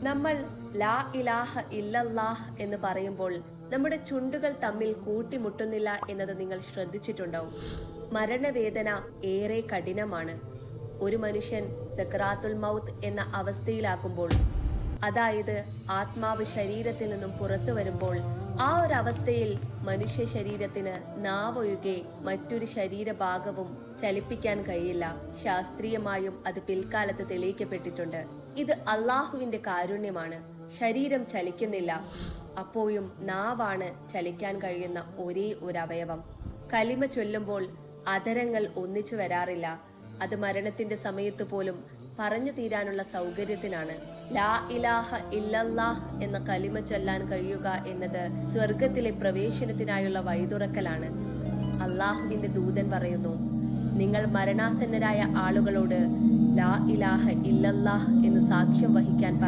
നമ്മൾ ലാ ഇലാഹ ഇല്ലല്ലാഹ് എന്ന് പറയുമ്പോൾ നമ്മുടെ ചുണ്ടുകൾ തമ്മിൽ കൂട്ടിമുട്ടുന്നില്ല എന്നത് നിങ്ങൾ ശ്രദ്ധിച്ചിട്ടുണ്ടാവും. മരണവേദന ഏറെ കഠിനമാണ്. ഒരു മനുഷ്യൻ സക്രാത്തുൽ മൗത്ത് എന്ന അവസ്ഥയിലാക്കുമ്പോൾ അതായത് ആത്മാവ് ശരീരത്തിൽ നിന്നും പുറത്തു വരുമ്പോൾ ആ ഒരു അവസ്ഥയിൽ മനുഷ്യ ശരീരത്തിന് നാവൊഴികെ മറ്റൊരു ശരീരഭാഗവും ചലിപ്പിക്കാൻ കഴിയില്ല. ശാസ്ത്രീയമായും അത് പിൽക്കാലത്ത് തെളിയിക്കപ്പെട്ടിട്ടുണ്ട്. ഇത് അള്ളാഹുവിന്റെ കാരുണ്യമാണ്. ശരീരം ചലിക്കുന്നില്ല. അപ്പോഴും നാവാണ് ചലിക്കാൻ കഴിയുന്ന ഒരേ ഒരു അവയവം. കലിമ ചൊല്ലുമ്പോൾ അതരങ്ങൾ ഒന്നിച്ചു വരാറില്ല. അത് മരണത്തിന്റെ സമയത്ത് പോലും പറഞ്ഞു തീരാനുള്ള സൗകര്യത്തിനാണ്. ലാ ഇലാഹ ഇല്ലല്ലാഹ് എന്ന കലിമ ചൊല്ലാൻ കഴിയുക എന്നത് സ്വർഗത്തിലെ പ്രവേശനത്തിനായുള്ള വഴിതുറക്കലാണ്. അള്ളാഹുവിന്റെ ദൂതൻ പറയുന്നു നിങ്ങൾ മരണാസന്നരായ ആളുകളോട് ലാ ഇലാഹ ഇല്ലല്ലാഹ് എന്ന് സാക്ഷ്യം വഹിക്കാൻ